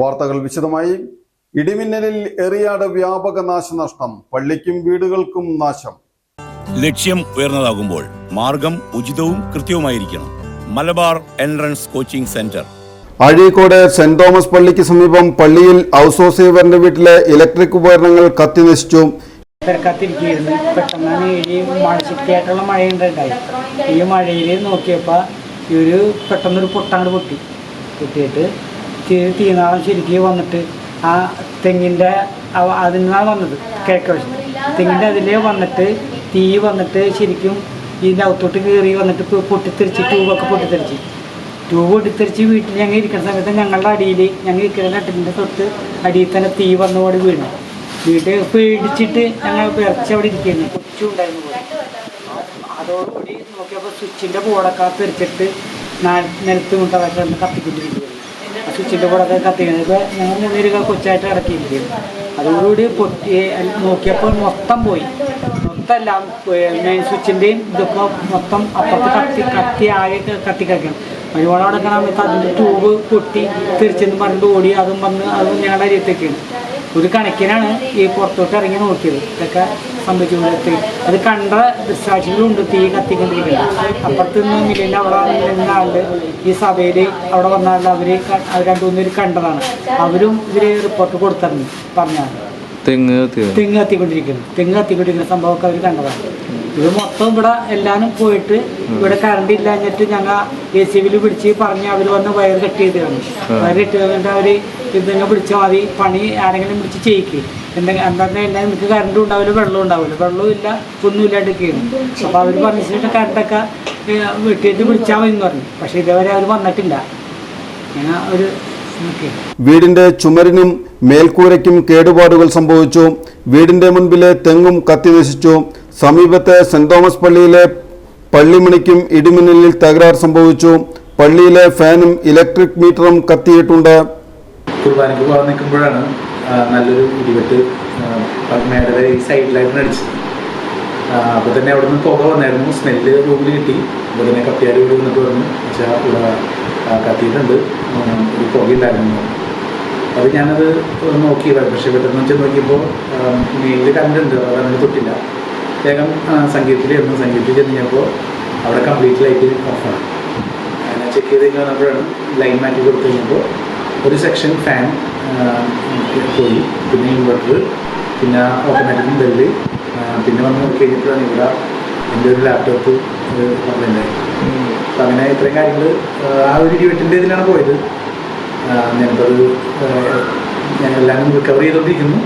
വാർത്തകൾ വിശദമായി. ഇടിമിന്നലിൽ എറിയാട് വ്യാപക നാശനഷ്ടം. പള്ളിക്കും വീടുകൾക്കും നാശം. ലക്ഷ്യം ഉയർന്നതാകുമ്പോൾ മാർഗം ഉചിതവും കൃത്യവുമായിരിക്കണം. Malabar entrance coaching centre. Azhikode saint Thomas പള്ളിക്ക് സമീപം പള്ളിയിൽ ഔസോസേവറിന്റെ വീട്ടിലെ ഇലക്ട്രിക് ഉപകരണങ്ങൾ കത്തിനശിച്ചു തിരക്കത്തിരിക്കുകയായിരുന്നു പെട്ടെന്നാണ് ഈ മഴ ശക്തിയായിട്ടുള്ള മഴയുണ്ടായി ഈ മഴയിൽ നോക്കിയപ്പോൾ ഈ ഒരു പെട്ടെന്നൊരു പൊട്ടങ്ങട് പൊട്ടി. പൊട്ടിയിട്ട് തീനാളം ശരിക്കും വന്നിട്ട് ആ തെങ്ങിന്റെ അതിനാണ് വന്നത്. കിഴക്ക് വശത്ത്. തെങ്ങിന്റെ അതിലേ വന്നിട്ട് തീ വന്നിട്ട് ശരിക്കും ഇതിന്റെ അകത്തോട്ട് കയറി വന്നിട്ട് പൊട്ടിത്തെറിച്ച് ട്യൂബൊക്കെ പൊട്ടിത്തെറിച്ച്. ട്യൂബ് പൊട്ടിത്തെറിച്ച് വീട്ടിൽ ഞങ്ങൾ ഇരിക്കുന്ന സമയത്ത് ഞങ്ങളുടെ അടിയിൽ ഞങ്ങൾ ഇരിക്കുന്ന നെട്ടിന്റെ തൊട്ട് അടിയിൽ തന്നെ തീ വന്നുകൂടി വീണു. വീട്ടിൽ പേടിച്ചിട്ട് ഞങ്ങൾ വിറച്ച് അവിടെ ഇരിക്കുന്നു. കൊച്ചുണ്ടായിരുന്നു അതോടുകൂടി നോക്കിയപ്പോൾ സ്വിച്ചിന്റെ ബോർഡൊക്കെ തെറിച്ചിട്ട് നിലത്ത് കൊണ്ട് കത്തിക്കൊണ്ടിരിക്കുകയാണ് സ്വിച്ചിന്റെ കത്തിക്കുന്നത് ഇപ്പോൾ ഞങ്ങൾ മൂന്നുപേര് കൊച്ചായിട്ട് കിടക്കിയിരിക്കും അതോടുകൂടി പൊട്ടി നോക്കിയപ്പോൾ മൊത്തം പോയി. മൊത്തം എല്ലാം മെയിൻ സ്വിച്ചിന്റെയും ഇതൊക്കെ മൊത്തം അപ്പുറത്ത് കത്തി കത്തി ആകെ കത്തി കഴിക്കണം ഒരുപാട് കിടക്കണ സമയത്ത് അതിന്റെ ട്യൂബ് പൊട്ടി തിരിച്ചെന്ന് പറഞ്ഞിട്ട് ഓടി അതും വന്ന് അതും ഞങ്ങളുടെ അരിയത്തേക്കാണ് ഒരു കണക്കിനാണ് ഈ പുറത്തോട്ട് ഇറങ്ങി നോക്കിയത്. ഇതൊക്കെ സംഭവിച്ചുകൊണ്ടിരുത്തി അത് കണ്ട സാക്ഷികളുണ്ട് തീ കത്തിക്കൊണ്ടിരിക്കുന്നത് അപ്പുറത്ത് നിന്ന് മില്ലിന്റെ അവിടെ നിന്ന ആളുടെ ഈ സഭയിൽ അവിടെ വന്നാൽ അവർ രണ്ടു മൂന്ന് പേര് കണ്ടതാണ്. അവരും ഇവർ റിപ്പോർട്ട് കൊടുത്തിരുന്നു പറഞ്ഞാണ് തെങ്ങ് തെങ്ങ് കത്തിക്കൊണ്ടിരിക്കുന്നു. തെങ്ങ് കത്തിക്കൊണ്ടിരിക്കുന്ന സംഭവമൊക്കെ അവർ കണ്ടതാണ്. ഇത് മൊത്തം ഇവിടെ എല്ലാവരും പോയിട്ട് ഇവിടെ കറണ്ട് ഇല്ല എന്നിട്ട് ഞങ്ങൾ എ സി ബിയിൽ പിടിച്ച് പറഞ്ഞ് അവർ വന്ന് വയർ കട്ട് ചെയ്ത് തന്നു വയർ കെട്ടിയത് കൊണ്ട് അവർ ഇതിങ്ങനെ പിടിച്ചാൽ മതി പണി ആരെങ്കിലും പിടിച്ച് ചെയ്യിക്ക്. എന്തെങ്കിലും എന്താ എല്ലാം നിങ്ങൾക്ക് കറണ്ടും ഉണ്ടാവില്ല വെള്ളം ഉണ്ടാവില്ല. വെള്ളവും ഇല്ല ഒന്നും ഇല്ലാണ്ടിരിക്കുന്നു അപ്പോൾ അവർ പറഞ്ഞിട്ട് കറണ്ടൊക്കെ വെട്ടിയിട്ട് വിളിച്ചാൽ മതി എന്ന് പറഞ്ഞു. പക്ഷേ ഇതേവരെ അവർ വന്നിട്ടില്ല. ഞാൻ ഒരു വീടിന്റെ ചുമരിനും മേൽക്കൂരയ്ക്കും കേടുപാടുകൾ സംഭവിച്ചു. വീടിന്റെ മുൻപിലെ തെങ്ങും കത്തിനശിച്ചു സമീപത്തെ സെന്റ് തോമസ് പള്ളിയിലെ പള്ളിമണിക്കും ഇടിമിന്നലിൽ തകരാർ സംഭവിച്ചു. പള്ളിയിലെ ഫാനും ഇലക്ട്രിക് മീറ്ററും കത്തിയിട്ടുണ്ട്. കുർബാനയ്ക്ക് പോകാൻ നിൽക്കുമ്പോഴാണ് നല്ലൊരു ഇടിവെട്ട് മേടയുടെ ഈ സൈഡിലായിട്ട് അടിച്ചത്. അപ്പോൾ തന്നെ അവിടെ നിന്ന് പുക വന്നായിരുന്നു. സ്മെല്ല് റൂമിൽ കിട്ടി. അപ്പോൾ തന്നെ കത്തിയാർ ഇവിടെ വന്നിട്ട് പറഞ്ഞു ആ, കത്തിയിട്ടുണ്ട്. ഒരു പുക ഉണ്ടായിരുന്നു അത് ഞാനത് നോക്കിയതാണ് പക്ഷേ പെട്ടെന്ന് വെച്ച് നോക്കിയപ്പോൾ മെയിലിൽ കണ്ടുണ്ട് അത് അങ്ങനെ തൊട്ടില്ല. വേഗം സംഗീതത്തിൽ സംഗീതത്തിലായിരുന്നു സംഗീതത്തിൽ ചെന്ന് കഴിഞ്ഞപ്പോൾ അവിടെ കംപ്ലീറ്റ് ലൈറ്റ് ഓഫാണ് ചെക്ക് ചെയ്ത് കഴിഞ്ഞ് വന്നപ്പോഴാണ് ലൈൻ മാറ്റി കൊടുത്തു കഴിഞ്ഞപ്പോൾ ഒരു സെക്ഷൻ ഫാൻ പോയി. പിന്നെ ഇൻവെർട്ടർ പിന്നെ ഓട്ടോമാറ്റിക് ബെല്ല് പിന്നെ വന്ന് കഴിഞ്ഞിട്ടാണ് ഇവിടെ എന്റെ ഒരു ലാപ്ടോപ്പ് ആയി അപ്പം അങ്ങനെ ഇത്രയും കാര്യങ്ങൾ ആ ഒരു ഇരുപത്തിന്റെ ഇതിലാണ് പോയത്. ഞങ്ങൾക്കത് ഞാൻ എല്ലാം റിക്കവർ ചെയ്തുകൊണ്ടിരിക്കുന്നു